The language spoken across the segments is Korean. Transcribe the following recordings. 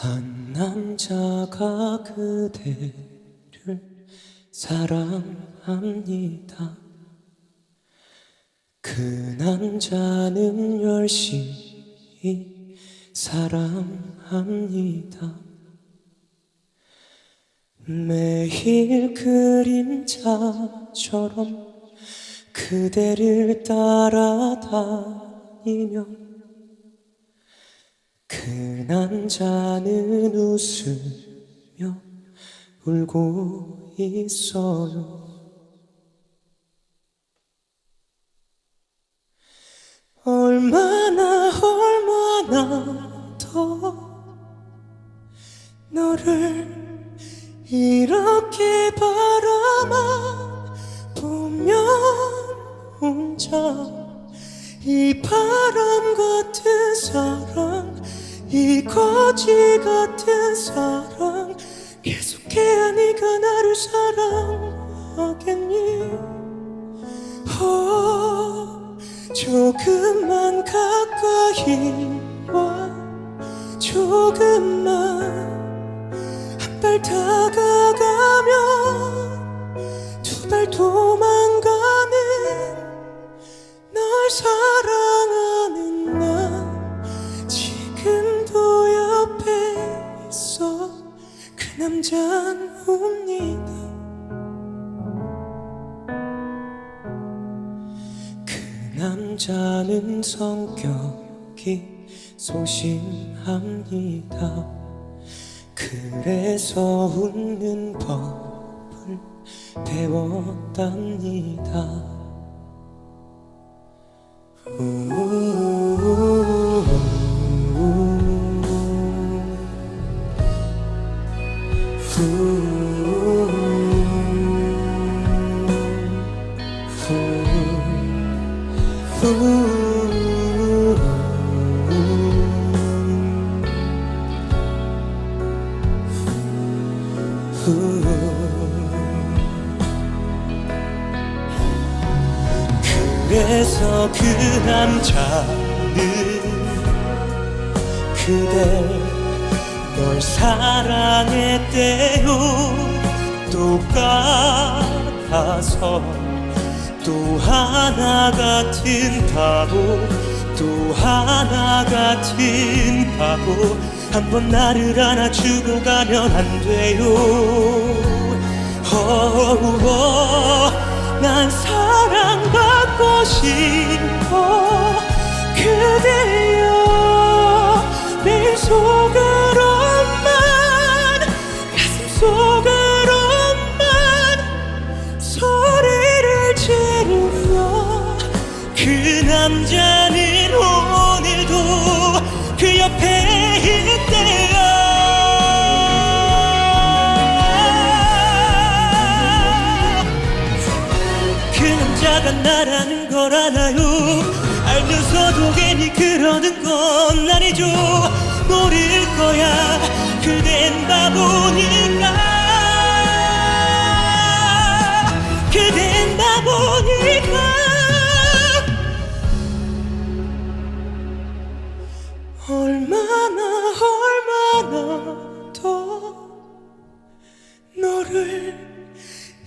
한 남자가 그대를 사랑합니다. 그 남자는 열심히 사랑합니다. 매일 그림자처럼 그대를 따라다니며 그 남자는 웃으며 울고 있어요. 얼마나 얼마나 더 너를 이렇게 바라만 보면 혼자 이 바람 거지 같은 사랑. 계속해야 네가 나를 사랑하겠니? 어, 조금만 가까이 와. 조금만 한 발 다가가면 두 발 도망가는 널 사랑 웁니다. 그 남자는 성격이 소심합니다. 그래서 웃는 법을 배웠답니다 그래서 그 남자는 그댈 널 사랑했대요 똑같아서 또 하나 같은 바보 또 하나 같은 바보 한번 나를 안아주고 가면 안 돼요. 어우어 난 사랑받고 싶어. 그대여 내 속으로만 가슴 속으로만 소리를 지르며 그 남자는 그 옆에 있대요. 그 남자가 나라는 걸 알아요. 알면서도 괜히 그러는 건 아니죠. 모를 거야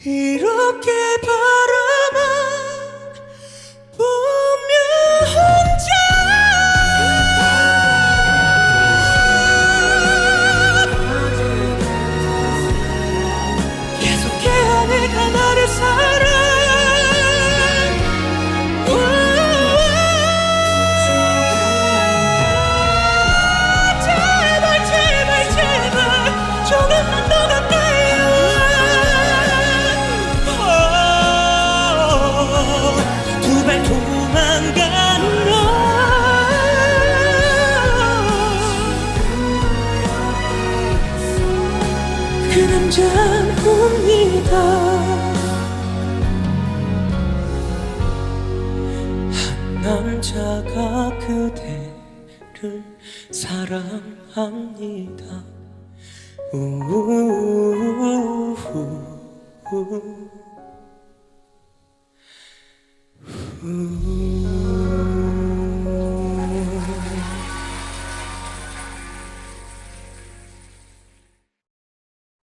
이렇게 그대를 사랑합니다. 우우우우 우